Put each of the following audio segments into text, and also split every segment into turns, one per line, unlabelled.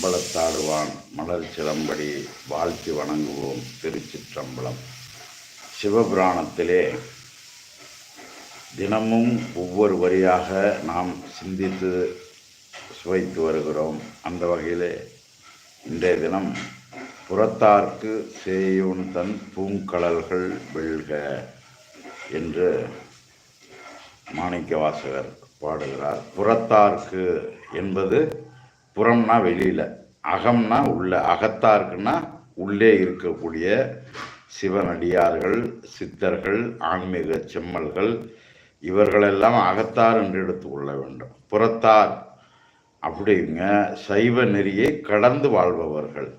அம்பலத்தாடுவான் மலர் சிலம்படி வாழ்த்தி வணங்குவோம் திருச்சிற்றம்பலம். சிவபுராணத்திலே தினமும் ஒவ்வொரு வரியாக நாம் சிந்தித்து சுவைத்து வருகிறோம். அந்த வகையிலே இன்றைய தினம் புறத்தார்க்கு சேயோன் தன் பூங்கழல்கள் வெல்க என்று மாணிக்க வாசகர் பாடுகிறார். புறத்தார்க்கு என்பது புறம்னா வெளியில் அகம்னா உள்ள அகத்தார்க்குன்னா உள்ளே இருக்கக்கூடிய சிவனடியார்கள் சித்தர்கள் ஆன்மீக செம்மல்கள் இவர்களெல்லாம் அகத்தார் என்று எடுத்துக்கொள்ள வேண்டும். புறத்தார் அப்படிங்க சைவ நெறியை கடந்து வாழ்பவர்கள்.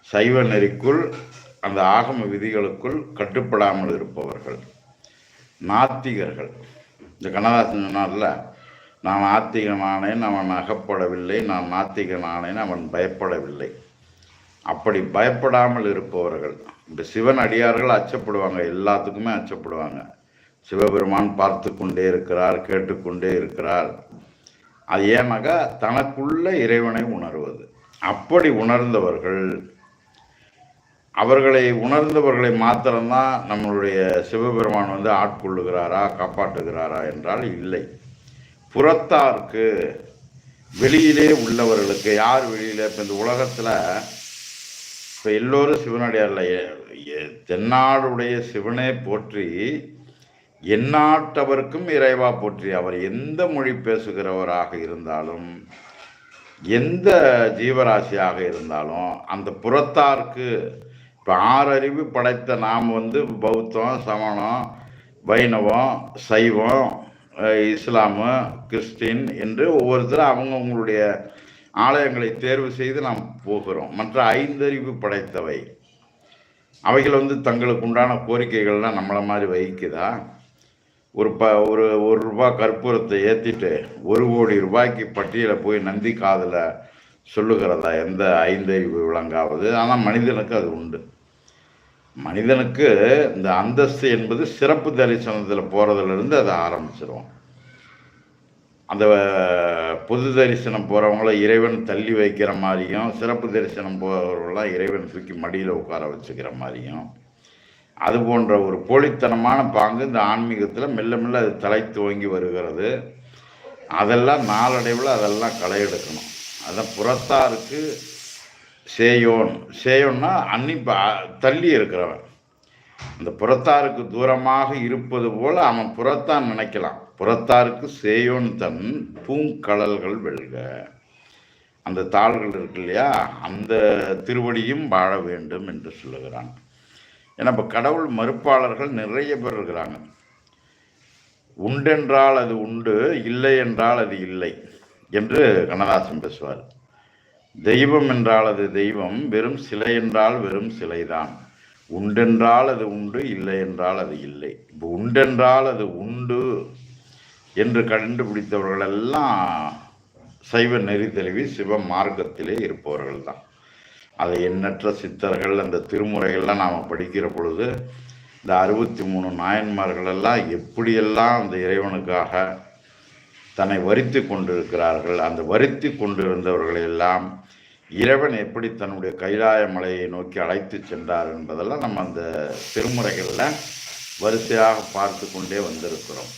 சைவ நெறிக்குள் அந்த ஆகம விதிகளுக்குள் கட்டுப்படாமல் இருப்பவர்கள். நாத்திகர்கள். இந்த கண்ணதாசன் சொன்னார்ல நான் நாத்திகனானேன் அவன் அகப்படவில்லை நான் நாத்திகனானேன் அவன் பயப்படவில்லை. அப்படி பயப்படாமல் இருப்பவர்கள் இந்த சிவன் அடியார்கள் அச்சப்படுவாங்க எல்லாத்துக்குமே அச்சப்படுவாங்க. சிவபெருமான் பார்த்து கொண்டே இருக்கிறார் கேட்டுக்கொண்டே இருக்கிறார். அது ஏன்னாக்கா தனக்குள்ள இறைவனை உணர்வது. அப்படி உணர்ந்தவர்கள் அவர்களை உணர்ந்தவர்களை மாத்திரம்தான் நம்மளுடைய சிவபெருமான் வந்து ஆட்கொள்ளுகிறாரா காப்பாற்றுகிறாரா என்றால் இல்லை. புறத்தார்க்கு வெளியிலே உள்ளவர்களுக்கு யார் வெளியில்? இப்போ இந்த உலகத்தில் இப்போ எல்லோரும் சிவனடியாரில் தென்னாடுடைய சிவனே போற்றி எந்நாட்டவருக்கும் இறைவா போற்றி. அவர் எந்த மொழி பேசுகிறவராக இருந்தாலும் எந்த ஜீவராசியாக இருந்தாலும் அந்த புறத்தார்க்கு இப்போ ஆறறிவு படைத்த நாம் வந்து பௌத்தம் சமணம் வைணவம் சைவம் இஸ்லாமு கிறிஸ்டின் என்று ஒவ்வொருத்தரும் அவங்கவுங்களுடைய ஆலயங்களை தேர்வு செய்து நாம் போகிறோம். மற்ற ஐந்தறிவு படைத்தவை. அவைகள் வந்து தங்களுக்கு உண்டான கோரிக்கைகள்லாம் நம்மளை மாதிரி வகிக்குதா ஒரு ப ஒரு ஒரு ரூபா கற்பூரத்தை ஏற்றிட்டு ஒரு கோடி ரூபாய்க்கு பட்டியலை போய் நந்தி காதில் சொல்லுகிறதா? எந்த ஐந்தறிவு விளங்காவது ஆனால் மனிதனுக்கு அது உண்டு. மனிதனுக்கு இந்த அந்தஸ்து என்பது சிறப்பு தரிசனத்தில் போகிறதுலேருந்து அதை ஆரம்பிச்சிருவோம். அந்த பொது தரிசனம் போகிறவங்கள இறைவன் தள்ளி வைக்கிற மாதிரியும் சிறப்பு தரிசனம் போகிறவங்களாம் இறைவன் தூக்கி மடியில் உட்கார வச்சுக்கிற மாதிரியும் அது போன்ற ஒரு போலித்தனமான பாங்கு இந்த ஆன்மீகத்தில் மெல்ல மெல்ல அது தலை துவங்கி வருகிறது. அதெல்லாம் நாளடைவில் அதெல்லாம் களை எடுக்கணும். அதான் புறத்தாருக்கு சேயோன் சேயோன்னா அன்னி தள்ளி இருக்கிறவன். அந்த புறத்தாருக்கு தூரமாக இருப்பது போல் அவன் புறத்தான் நினைக்கலாம். புறத்தாருக்கு சேயோன் தன் பூங்கடல்கள் வெல்க. அந்த தாள்கள் இருக்கு இல்லையா? அந்த திருவடியும் வாழ வேண்டும் என்று சொல்லுகிறான். ஏன்னா இப்போ கடவுள் மறுப்பாளர்கள் நிறைய பேர் இருக்கிறாங்க. உண்டென்றால் அது உண்டு இல்லை என்றால் அது இல்லை என்று கண்ணதாசன் பேசுவார். தெய்வம் என்றால் அது தெய்வம் வெறும் சிலை என்றால் வெறும் சிலைதான். உண்டென்றால் அது உண்டு இல்லை என்றால் அது இல்லை. இப்போ உண்டென்றால் அது உண்டு என்று கண்டுபிடித்தவர்களெல்லாம் சைவ நெறி தெளிவி சிவ மார்க்கத்திலே இருப்பவர்கள் தான் அதை எண்ணற்ற சித்தர்கள் அந்த திருமுறைகள்லாம் நாம் படிக்கிற பொழுது இந்த அறுபத்தி மூணு நாயன்மார்களெல்லாம் எப்படியெல்லாம் அந்த இறைவனுக்காக தன்னை வருத்தி கொண்டிருக்கிறார்கள். அந்த வருத்தி கொண்டிருந்தவர்களெல்லாம் இறைவன் எப்படி தன்னுடைய கைலாய மலையை நோக்கி அழைத்து சென்றார் என்பதெல்லாம் நம்ம அந்த திருமுறைகளில் வரிசையாக பார்த்து கொண்டே வந்திருக்கிறோம்.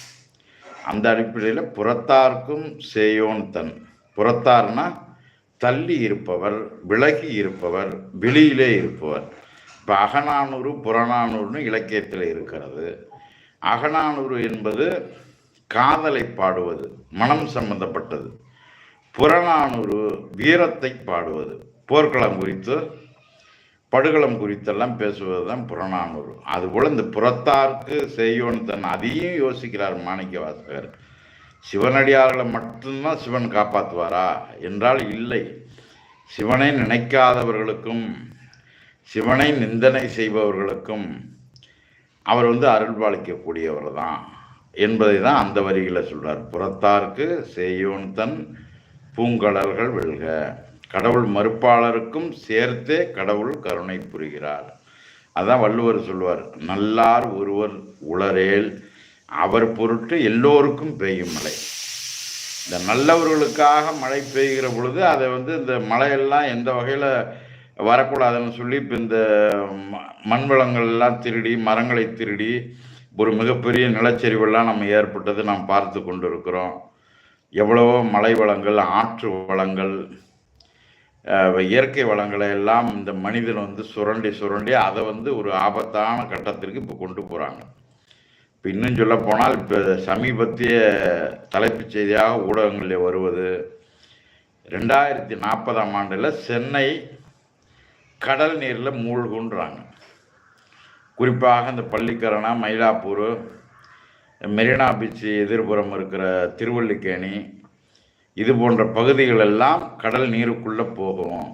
அந்த அடிப்படையில் புறத்தார்க்கும் சேயோன் தன். புறத்தார்னா தள்ளி இருப்பவர் விலகி இருப்பவர் வெளியிலே இருப்பவர். இப்போ அகநானூறு புறநானூறுன்னு இலக்கியத்தில் இருக்கிறது. அகநானூறு என்பது காதலை பாடுவது மனம் சம்பந்தப்பட்டது. புறநானூறு வீரத்தை பாடுவது. போர்க்களம் குறித்து படுகளம் குறித்தெல்லாம் பேசுவது தான் புறநானூறு. அதுபோல் இந்த புறத்தாருக்கு செய்யோன்னு தன் அதையும் யோசிக்கிறார் மாணிக்க வாசகர் சிவனடியார்களை மட்டும்தான் சிவன் காப்பாற்றுவாரா என்றால் இல்லை. சிவனை நினைக்காதவர்களுக்கும் சிவனை நிந்தனை செய்பவர்களுக்கும் அவர் வந்து அருள்பாலிக்கக்கூடியவர் தான் என்பதை தான் அந்த வரிகளை சொல்கிறார் புறத்தார்க்கு செய்யோன் தன் பூங்கடல்கள் வெல்க. கடவுள் மறுப்பாளருக்கும் சேர்த்தே கடவுள் கருணை புரிகிறார். அதான் வள்ளுவர் சொல்வார் நல்லார் ஒருவர் உளரேல் அவர் பொருட்டு எல்லோருக்கும் பெய்யும் மழை. இந்த நல்லவர்களுக்காக மழை பெய்கிற பொழுது அதை வந்து இந்த மழையெல்லாம் எந்த வகையில் வரக்கூடாதுன்னு சொல்லி இப்போ இந்த ம- மண் வளங்கள் எல்லாம் திருடி மரங்களை திருடி ஒரு மிகப்பெரிய நிலச்சரிவெல்லாம் நம்ம ஏற்பட்டது நாம் பார்த்து கொண்டிருக்கிறோம். எவ்வளவோ மலை வளங்கள் ஆற்று வளங்கள் இயற்கை வளங்களை எல்லாம் இந்த மனிதன் வந்து சுரண்டி சுரண்டி அதை வந்து ஒரு ஆபத்தான கட்டத்திற்கு இப்போ கொண்டு போகிறாங்க இப்போ இன்னும் சொல்ல போனால் இப்போ சமீபத்திய தலைப்புச் செய்தியாக ஊடகங்களில் வருவது ரெண்டாயிரத்தி நாற்பதாம் ஆண்டில் சென்னை கடல் நீரில் மூழ்குன்றாங்க. குறிப்பாக இந்த பள்ளிக்கரணை மயிலாப்பூர் மெரினா பீச்சு எதிர்புறம் இருக்கிற திருவல்லிக்கேணி இது போன்ற பகுதிகள் எல்லாம் கடல் நீருக்குள்ளே போகும்.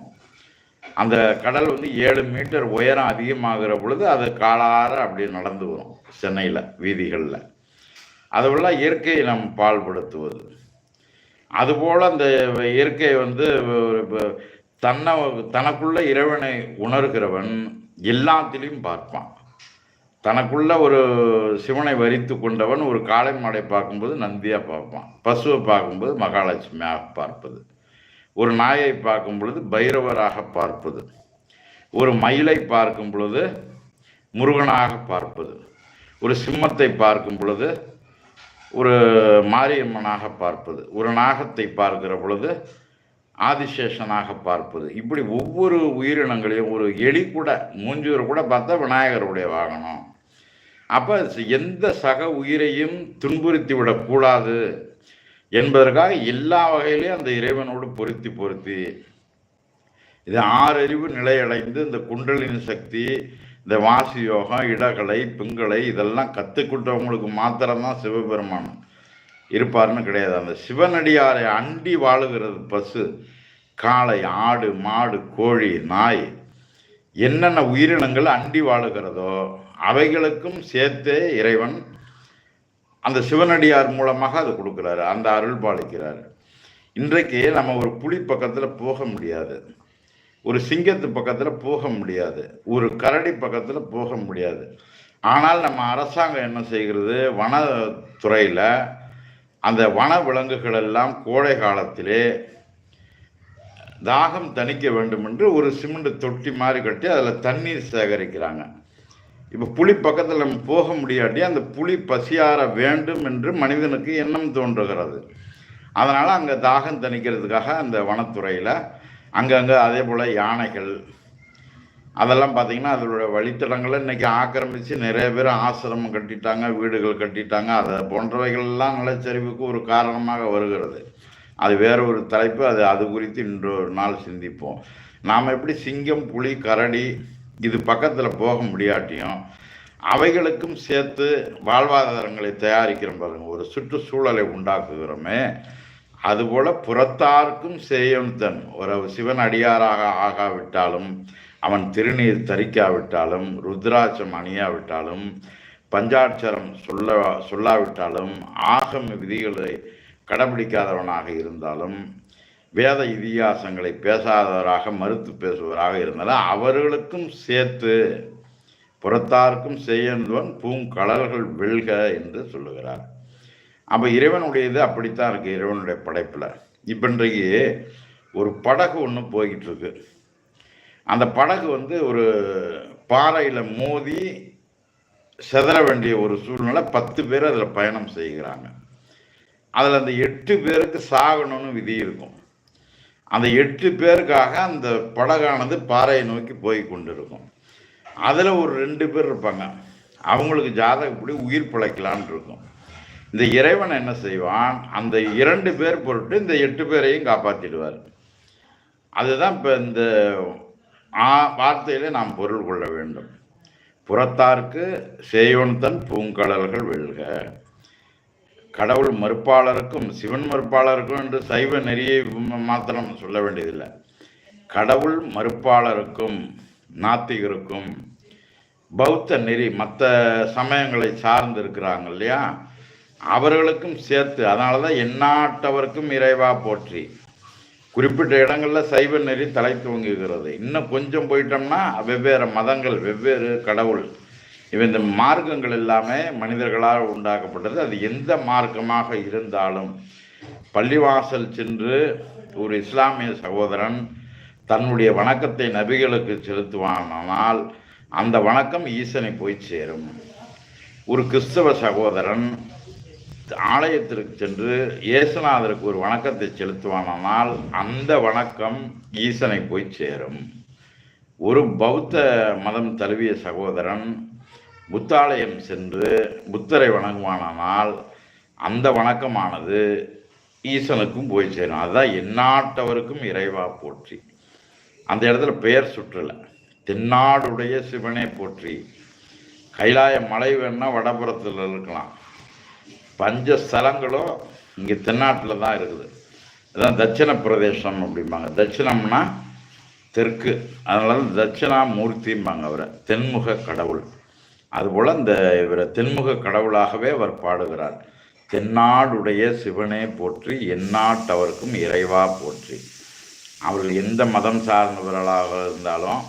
அந்த கடல் வந்து ஏழு மீட்டர் உயரம் அதிகமாகிற பொழுது அது காலார அப்படி நடந்து வரும் சென்னையில் வீதிகளில். அதுவெல்லாம் இயற்கையை நம் பால்படுத்துவது. அதுபோல் அந்த இயற்கை வந்து தன்னை தனக்குள்ள இறைவனை உணர்கிறவன் எல்லாத்திலையும் பார்ப்பான். தனக்குள்ள ஒரு சிவனை வரித்து கொண்டவன் ஒரு காளை மாடை பார்க்கும்போது நந்தியாக பார்ப்பான். பசுவை பார்க்கும்போது மகாலட்சுமியாக பார்ப்பது. ஒரு நாயை பார்க்கும் பொழுது பைரவராக பார்ப்பது. ஒரு மயிலை பார்க்கும் பொழுது முருகனாக பார்ப்பது. ஒரு சிம்மத்தை பார்க்கும் பொழுது ஒரு மாரியம்மனாக பார்ப்பது. ஒரு நாகத்தை பார்க்கிற பொழுது ஆதிசேஷனாக பார்ப்பது. இப்படி ஒவ்வொரு உயிரினங்களையும் ஒரு எலி கூட மூஞ்சூர் கூட பார்த்தா விநாயகருடைய வாகனம். அப்போ எந்த சக உயிரையும் துன்புறுத்தி விடக்கூடாது என்பதற்காக எல்லா வகையிலையும் அந்த இறைவனோடு பொருத்தி பொருத்தி. இது ஆறறிவு நிலையடைந்து இந்த குண்டலின் சக்தி இந்த வாசி யோகம் இடகலை பிங்களை இதெல்லாம் கற்றுக்கிட்டவங்களுக்கு மாத்திரம்தான் சிவபெருமான் இருப்பார்னு கிடையாது. அந்த சிவனடியாரை அண்டி வாழுகிறது பசு காளை ஆடு மாடு கோழி நாய் என்னென்ன உயிரினங்கள் அண்டி வாழுகிறதோ அவைகளுக்கும் சேர்த்தே இறைவன் அந்த சிவனடியார் மூலமாக அது கொடுக்குறாரு அந்த அருள் பாலிக்கிறாரு இன்றைக்கு நம்ம ஒரு புலி பக்கத்தில் போக முடியாது. ஒரு சிங்கத்து பக்கத்தில் போக முடியாது. ஒரு கரடி பக்கத்தில் போக முடியாது. ஆனால் நம்ம அரசாங்கம் என்ன செய்கிறது? வனத்துறையில் அந்த வன விலங்குகள் எல்லாம் கோடை காலத்திலே தாகம் தணிக்க வேண்டும் என்று ஒரு சிமெண்ட் தொட்டி மாதிரி கட்டி அதில் தண்ணீர் சேகரிக்கிறாங்க. இப்போ புலி பக்கத்தில் நம்ம போக முடியாட்டி அந்த புலி பசியார வேண்டும் என்று மனிதனுக்கு எண்ணம் தோன்றுகிறது. அதனால் அங்கே தாகம் தணிக்கிறதுக்காக அந்த வனத்துறையில் அங்கங்கே அதே போல் யானைகள் அதெல்லாம் பார்த்திங்கன்னா அதோடய வழித்தடங்களை இன்றைக்கி ஆக்கிரமித்து நிறைய பேர் ஆசிரமம் கட்டிட்டாங்க வீடுகள் கட்டிட்டாங்க. அதை போன்றவைகள்லாம் நிலச்சரிவுக்கு ஒரு காரணமாக வருகிறது. அது வேற ஒரு தலைப்பு. அது அது குறித்து இன்றொரு நாள் சிந்திப்போம். நாம் எப்படி சிங்கம் புலி கரடி இது பக்கத்தில் போக முடியாட்டியும் அவைகளுக்கும் சேர்த்து வாழ்வாதாரங்களை தயாரிக்கிறோம் பாருங்க. ஒரு சுற்றுச்சூழலை உண்டாக்குகிறோமே அதுபோல புறத்தார்க்கும் செய்யும் தன். ஒரு சிவன் அடியாராக ஆகாவிட்டாலும் அவன் திருநீர் தரிக்காவிட்டாலும் ருத்ராட்சம் அணியாவிட்டாலும் பஞ்சாட்சரம் சொல்ல சொல்லாவிட்டாலும் ஆகம விதிகளை கடைபிடிக்காதவனாக இருந்தாலும் வேத இதிகாசங்களை பேசாதவராக மறுத்து பேசுவராக இருந்தாலும் அவர்களுக்கும் சேர்த்து புறத்தார்க்கும் செய்யந்தவன் பூங்கடல்கள் வெல்க என்று சொல்லுகிறார். அப்போ இறைவனுடையது அப்படித்தான் இருக்கு இறைவனுடைய படைப்பில். இப்போ இன்றைக்கு ஒரு படகு ஒன்று போய்கிட்டு இருக்கு. அந்த படகு வந்து ஒரு பாறையில் மோதி செதற வேண்டிய ஒரு சூழ்நிலை பத்து பேர் அதில் பயணம் செய்கிறாங்க. அதில் அந்த எட்டு பேருக்கு சாகணும்னு விதி இருக்கும். அந்த எட்டு பேருக்காக அந்த படகானது பாறையை நோக்கி போய் கொண்டிருக்கும். அதில் ஒரு ரெண்டு பேர் இருப்பாங்க. அவங்களுக்கு ஜாதகப்படி உயிர் பிழைக்கலான் இருக்கும். இந்த இறைவன் என்ன செய்வான்? அந்த இரண்டு பேர் பொருட்டு இந்த எட்டு பேரையும் காப்பாற்றிடுவார் அதுதான் இப்போ இந்த ஆ வார்த்தையிலே நாம் பொருள் கொள்ள வேண்டும். புறத்தார்க்கு சேயோன் தன் பூங்கடல்கள் வெல்க. கடவுள் மறுப்பாளருக்கும் சிவன் மறுப்பாளருக்கும் என்று சைவ நெறியை மாத்திரம் சொல்ல வேண்டியதில்லை. கடவுள் மறுப்பாளருக்கும் நாத்திகருக்கும் பௌத்த நெறி மற்ற சமயங்களை சார்ந்து இருக்கிறாங்க இல்லையா? அவர்களுக்கும் சேர்த்து அதனால தான் எந்நாட்டவருக்கும் இறைவா போற்றி. குறிப்பிட்ட இடங்களில் சைவ நெறி தலை துவங்குகிறது இன்னும் கொஞ்சம் போயிட்டோம்னா வெவ்வேறு மதங்கள் வெவ்வேறு கடவுள் இவன் இந்த மார்க்கங்கள் எல்லாமே மனிதர்களால் உண்டாக்கப்பட்டது. அது எந்த மார்க்கமாக இருந்தாலும் பள்ளிவாசல் சென்று ஒரு இஸ்லாமிய சகோதரன் தன்னுடைய வணக்கத்தை நபிகளுக்கு செலுத்துவானால் அந்த வணக்கம் ஈசனை போய் சேரும். ஒரு கிறிஸ்தவ சகோதரன் ஆலயத்திற்கு சென்று இயேசுநாதருக்கு ஒரு வணக்கத்தை செலுத்துவானால் அந்த வணக்கம் ஈசனை போய் சேரும். ஒரு பௌத்த மதம் தழுவிய சகோதரன் புத்தாலயம் சென்று புத்தரை வணங்குவானால் அந்த வணக்கமானது ஈசனுக்கும் போய் சேரும். அதுதான் எந்நாட்டவருக்கும் இறைவா போற்றி. அந்த இடத்துல பெயர் சுற்றலை. தென்னாடுடைய சிவனே போற்றி. கைலாய மலை வேணா வடபுறத்தில் இருக்கலாம். பஞ்ச ஸ்தலங்களும் இங்கே தென்னாட்டில் தான் இருக்குது. அதான் தட்சிண பிரதேசம் அப்படிம்பாங்க. தட்சிணம்னா தெற்கு. அதனால தட்சிணாமூர்த்திம்பாங்க அவரை. தென்முக கடவுள். அதுபோல் இந்த இவரை தென்முக கடவுளாகவே அவர் பாடுகிறார். தென்னாடுடைய சிவனே போற்றி எந்நாட்டவருக்கும் இறைவா போற்றி. அவர்கள் எந்த மதம் சார்ந்தவர்களாக இருந்தாலும்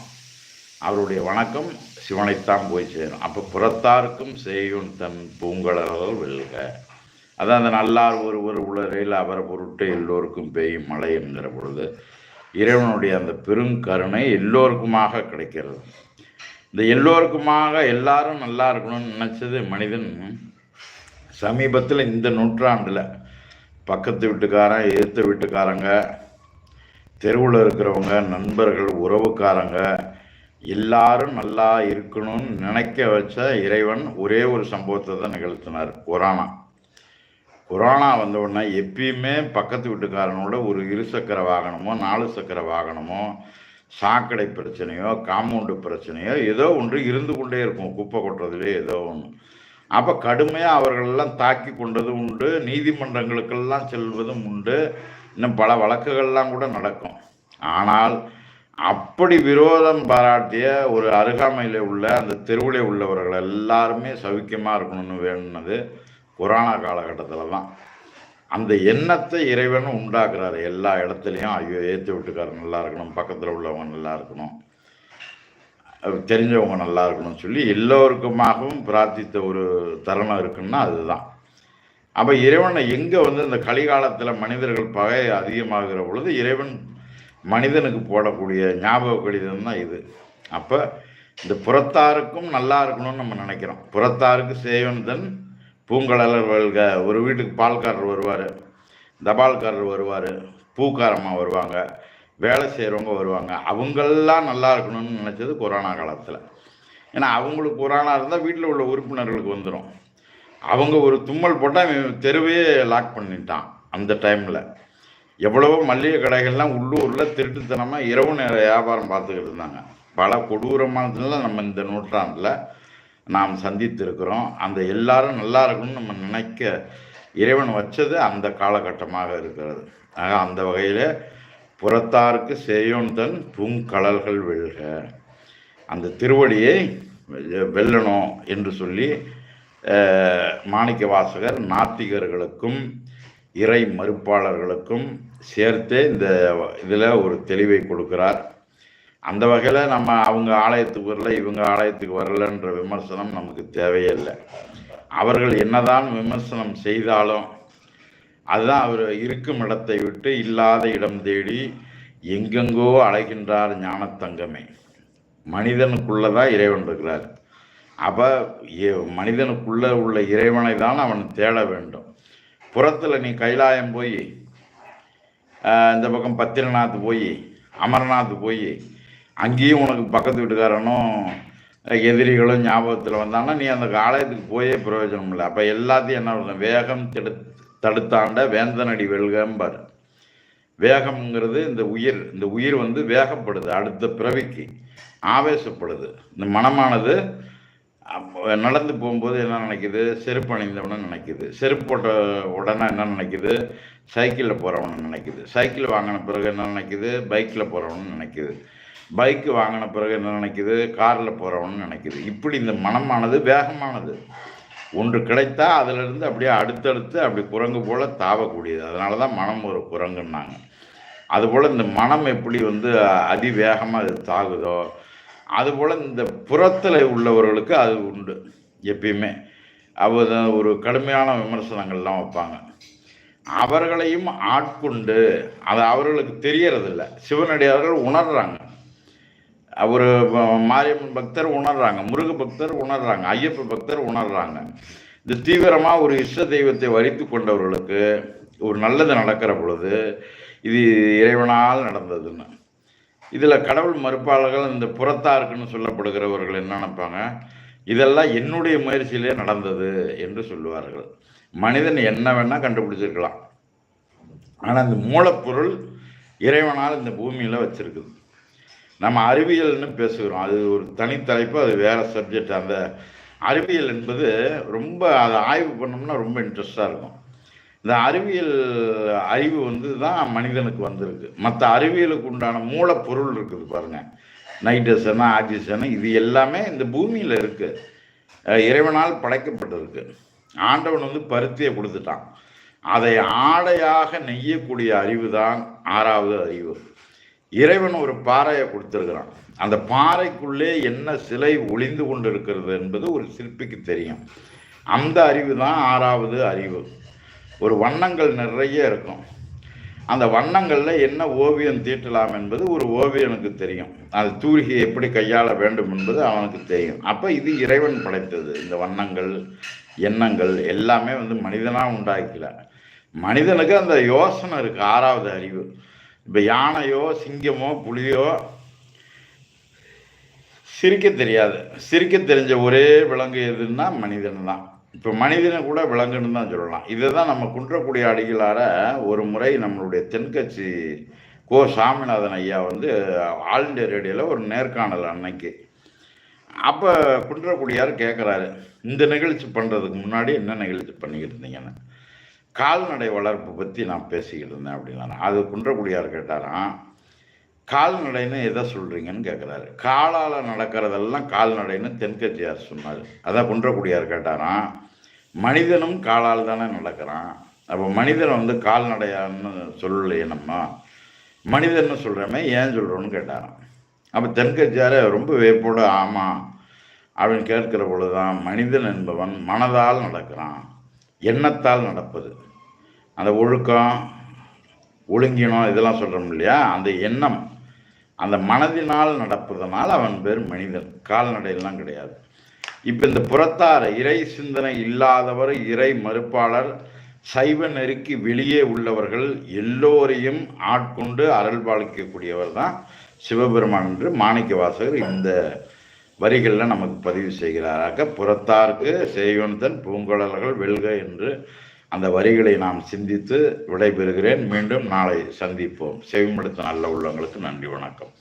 அவருடைய வணக்கம் சிவனைத்தான் போய் சேரும். அப்போ புறத்தாருக்கும் செய்யும் தன் பூங்கலர்கள் வெல்க. அதான் அந்த நல்லார் ஒருவர் உளரையில் அவரை பொருட்டு எல்லோருக்கும் பெய்யும் மழை என்கிற பொழுது இறைவனுடைய அந்த பெருங்கருணை எல்லோருக்குமாக கிடைக்கிறது. இந்த எல்லோருக்குமாக எல்லாரும் நல்லா இருக்கணும்னு நினச்சது மனிதன். சமீபத்தில் இந்த நூற்றாண்டில் பக்கத்து வீட்டுக்காரன் எதிர்த்த வீட்டுக்காரங்க தெருவில் இருக்கிறவங்க நண்பர்கள் உறவுக்காரங்க எல்லாரும் நல்லா இருக்கணும்னு நினைக்க வச்ச இறைவன் ஒரே ஒரு சம்பவத்தை தான் நிகழ்த்தினார். கொரோனா. கொரோனா வந்தவுடனே எப்பயுமே பக்கத்து வீட்டுக்காரனோட ஒரு இருசக்கர வாகனமோ நாலு சக்கர வாகனமோ சாக்கடை பிரச்சனையோ காம்பவுண்டு பிரச்சனையோ ஏதோ ஒன்று இருந்து கொண்டே இருக்கும். குப்பை கொட்டுறதுலேயே ஏதோ ஒன்று அப்போ கடுமையாக அவர்களெல்லாம் தாக்கி கொண்டது உண்டு. நீதிமன்றங்களுக்கெல்லாம் செல்வதும் உண்டு. இன்னும் பல வழக்குகள்லாம் கூட நடக்கும். ஆனால் அப்படி விரோதம் பாராட்டிய ஒரு அருகாமையில் உள்ள அந்த தெருவிலே உள்ளவர்கள் எல்லாருமே சௌக்கியமாக இருக்கணும்னு வேணுனது கொரோனா காலகட்டத்தில் தான். அந்த எண்ணத்தை இறைவன் உண்டாக்குறாரு. எல்லா இடத்துலையும் ஐயோ ஏற்றி வீட்டுக்காரர் நல்லா இருக்கணும். பக்கத்தில் உள்ளவங்க நல்லா இருக்கணும். தெரிஞ்சவங்க நல்லா இருக்கணும்னு சொல்லி எல்லோருக்குமாகவும் பிரார்த்தித்த ஒரு தருணம் இருக்குன்னா அதுதான். அப்போ இறைவனை எங்கே வந்து இந்த கலிகாலத்தில் மனிதர்கள் பகை அதிகமாகிற பொழுது இறைவன் மனிதனுக்கு போடக்கூடிய ஞாபக கடிதம் தான் இது. அப்போ இந்த புறத்தாருக்கும் நல்லா இருக்கணும்னு நம்ம நினைக்கிறோம். புறத்தாருக்கு சேவன்தன் பூங்கலர் வெல்க ஒரு வீட்டுக்கு பால்காரர் வருவார் தபால்காரர் வருவார் பூக்காரம்மா வருவாங்க வேலை செய்கிறவங்க வருவாங்க. அவங்கெல்லாம் நல்லா இருக்கணும்னு நினச்சது கொரோனா காலத்தில். ஏன்னா அவங்களுக்கு கொரோனா இருந்தால் வீட்டில் உள்ள உறுப்பினர்களுக்கு வந்துடும் அவங்க ஒரு தும்மல் போட்டால் தெருவே லாக் பண்ணிட்டான் அந்த டைமில் எவ்வளவோ மளிகை கடைகள்லாம் உள்ளூரில் திருட்டுத்தனமாக இரவு நேர வியாபாரம் பார்த்துக்கிட்டு இருந்தாங்க. பல கொடூரமானதுலாம் நம்ம இந்த நூற்றாண்டில் நாம் சந்தித்திருக்கிறோம். அந்த எல்லாரும் நல்லா இருக்கணும்னு நம்ம நினைக்க இறைவன் வச்சது அந்த காலகட்டமாக இருக்கிறது. ஆக அந்த வகையில் புறத்தாருக்கு சேயோன் தன் பூங்கடல்கள் வெல்க. அந்த திருவடியை வெ- வெல்லணும் என்று சொல்லி மாணிக்க வாசகர் நாத்திகர்களுக்கும் இறை மறுப்பாளர்களுக்கும் சேர்த்தே இந்த இதில் ஒரு தெளிவை கொடுக்கிறார். அந்த வகையில் நம்ம அவங்க ஆலயத்துக்கு வரல இவங்க ஆலயத்துக்கு வரலன்ற விமர்சனம் நமக்கு தேவையே இல்லை. அவர்கள் என்னதான் விமர்சனம் செய்தாலும் அதுதான் அவர் இருக்கும் இடத்தை விட்டு இல்லாத இடம் தேடி எங்கெங்கோ அழைகின்றார் ஞானத்தங்கமே. மனிதனுக்குள்ளே தான் இறைவன் இருக்கிறார். அப்போ மனிதனுக்குள்ளே உள்ள இறைவனை தான் அவன் தேட வேண்டும். புறத்தில் நீ கைலாயம் போய் இந்த பக்கம் பத்திரநாத் போய் அமர்நாத் போய் அங்கேயும் உனக்கு பக்கத்து வீட்டுக்காரனும் எதிரிகளும் ஞாபகத்தில் வந்தாங்கன்னா நீ அந்த ஆலயத்துக்கு போயே பிரயோஜனம் இல்லை. அப்போ எல்லாத்தையும் என்ன பண்ணும்? வேகம் தடு தடுத்தாண்ட வேந்தனடி வெல்கம்பார். வேகம்ங்கிறது இந்த உயிர் இந்த உயிர் வந்து வேகப்படுது அடுத்த பிறவிக்கு ஆவேசப்படுது. இந்த மனமானது நடந்து போகும்போது என்ன நினைக்குது? செருப்பு அணிந்தவன நினைக்குது. செருப்பு போட்ட உடனே என்ன நினைக்குது? சைக்கிளில் போகிறவன நினைக்குது. சைக்கிள் வாங்கின பிறகு என்ன நினைக்குது? பைக்கில் போகிறவனு நினைக்குது. பைக்கு வாங்கின பிறகு என்ன நினைக்குது? காரில் போகிறவனு நினைக்குது. இப்படி இந்த மனமானது வேகமானது. ஒன்று கிடைத்தா அதிலிருந்து அப்படியே அடுத்தடுத்து அப்படி குரங்கு போல் தாவக்கூடியது. அதனால தான் மனம் ஒரு குரங்குன்னாங்க. அதுபோல் இந்த மனம் எப்படி வந்து அதிவேகமாக அது தாகுதோ அதுபோல் இந்த புறத்தில் உள்ளவர்களுக்கு அது உண்டு. எப்பயுமே. அவர் ஒரு கடுமையான விமர்சனங்கள்லாம் வைப்பாங்க. அவர்களையும் ஆட்கொண்டு அது அவர்களுக்கு தெரியறதில்ல. சிவனடியார்கள் உணர்றாங்க. அவர் மாரியம்மன் பக்தர் உணர்றாங்க முருக பக்தர் உணர்றாங்க ஐயப்ப பக்தர் உணர்றாங்க. இந்த தீவிரமாக ஒரு இஷ்ட தெய்வத்தை வரித்து கொண்டவர்களுக்கு ஒரு நல்லது நடக்கிற பொழுது இது இறைவனால் நடந்ததுன்னு. இதில் கடவுள் மறுப்பாளர்கள் இந்த புறத்தாருக்குன்னு சொல்லப்படுகிறவர்கள் என்ன நினைப்பாங்க? இதெல்லாம் என்னுடைய முயற்சியிலே நடந்தது என்று சொல்லுவார்கள். மனிதன் என்ன வேணால் கண்டுபிடிச்சிருக்கலாம். ஆனால் இந்த மூலப்பொருள் இறைவனால் இந்த பூமியில் வச்சிருக்குது. நம்ம அறிவியல்னு பேசுகிறோம். அது ஒரு தனித்தலைப்பு அது வேறு சப்ஜெக்ட் அந்த அறிவியல் என்பது ரொம்ப அதை ஆய்வு பண்ணோம்னா ரொம்ப இன்ட்ரெஸ்டாக இருக்கும். இந்த அறிவியல் அறிவு வந்து தான் மனிதனுக்கு வந்திருக்கு. மற்ற அறிவியலுக்கு உண்டான மூலப்பொருள் இருக்குது பாருங்கள் நைட்ரசனு ஆக்சிஜனு இது எல்லாமே இந்த பூமியில் இருக்குது இறைவனால் படைக்கப்பட்டிருக்கு. ஆண்டவன் வந்து பருத்தியை கொடுத்துட்டான். அதை ஆடையாக நெய்யக்கூடிய அறிவு தான் ஆறாவது அறிவு. இறைவன் ஒரு பாறையை கொடுத்துருக்கிறான். அந்த பாறைக்குள்ளே என்ன சிலை ஒளிந்து கொண்டு இருக்கிறது என்பது ஒரு சிற்பிக்கு தெரியும். அந்த அறிவு தான் ஆறாவது அறிவு. ஒரு வண்ணங்கள் நிறைய இருக்கும். அந்த வண்ணங்களில் என்ன ஓவியம் தீட்டலாம் என்பது ஒரு ஓவியனுக்கு தெரியும். அது தூரிகை எப்படி கையாள வேண்டும் என்பது அவனுக்கு தெரியும். அப்போ இது இறைவன் படைத்தது. இந்த வண்ணங்கள் எண்ணங்கள் எல்லாமே வந்து மனிதனாக உண்டாக்கல. மனிதனுக்கு அந்த யோசனை இருக்குது ஆறாவது அறிவு. இப்போ யானையோ சிங்கமோ புலியோ சிரிக்க தெரியாது. சிரிக்க தெரிஞ்ச ஒரே விலங்கு எதுன்னா மனிதன் தான். இப்போ மனிதனை கூட விலங்குன்னு தான் சொல்லலாம். இதை தான் நம்ம குன்றக்கூடிய அடிகளார ஒரு முறை நம்மளுடைய தென்கட்சி கோ சாமிநாதன் ஐயா வந்து ஆல் இண்டியா ரேடியோவில் ஒரு நேர்காணல் அன்னைக்கு. அப்போ குன்றக்குடியார் கேட்குறாரு இந்த நிகழ்ச்சி பண்ணுறதுக்கு முன்னாடி என்ன நிகழ்ச்சி பண்ணிக்கிட்டு இருந்தீங்கன்னு? கால்நடை வளர்ப்பு பற்றி நான் பேசிக்கிட்டு இருந்தேன் அப்படின்னா அது குன்றக்குடியார் கேட்டாராம் கால்நடைன்னு எதை சொல்கிறீங்கன்னு கேட்குறாரு காலால் நடக்கிறதெல்லாம் கால்நடைன்னு தென்கட்சியார் சொன்னார். அதான் குன்றக்குடியார் கேட்டாராம் மனிதனும் காலால் தானே நடக்கிறான். அப்போ மனிதனை வந்து கால்நடையான்னு சொல்லலையே நம்ம. மனிதன்னு சொல்கிறோமே ஏன் சொல்கிறோன்னு கேட்டாராம். அப்போ தென்கட்சியார் ரொம்ப வேப்போடு ஆமாம் அப்படின்னு கேட்கிற பொழுதுதான் மனிதன் என்பவன் மனதால் நடக்கிறான். எண்ணத்தால் நடப்பது. அந்த ஒழுக்கம் ஒழுங்கினம் இதெல்லாம் சொல்கிறோம் இல்லையா? அந்த எண்ணம் அந்த மனதினால் நடப்பதனால் அவன் பேர் மனிதன். கால்நடையெல்லாம் கிடையாது. இப்போ இந்த புறத்தார இறை சிந்தனை இல்லாதவர் இறை மறுப்பாளர் சைவ நெருக்கி வெளியே உள்ளவர்கள் எல்லோரையும் ஆட்கொண்டு அருள் பாலிக்கக்கூடியவர் தான் சிவபெருமான் என்று மாணிக்க வாசகர் இந்த வரிகளில் நமக்கு பதிவு செய்கிறாராக புறத்தார்க்கு செய்வன்தன் பூங்குழல்கள் வெல்க என்று அந்த வரிகளை நாம் சிந்தித்து விடைபெறுகிறேன். மீண்டும் நாளை சந்திப்போம். செவிமடுத்த நல்ல உள்ளங்களுக்கு நன்றி வணக்கம்.